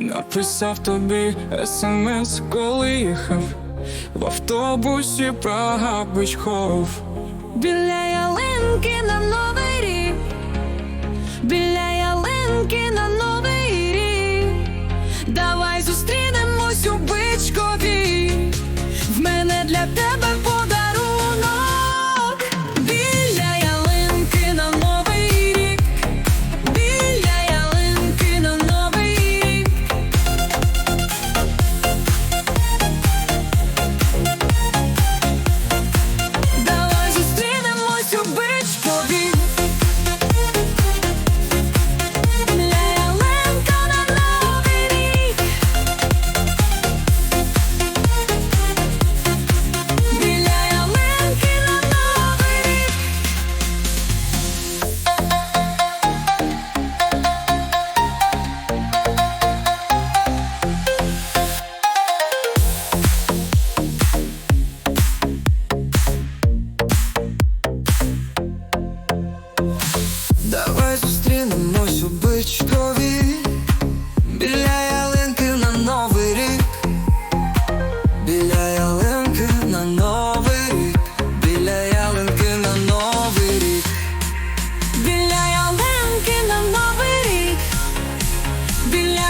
Написав тобі смс, коли їхав. В автобусі Прага бичков, Біля ялинки на новий be like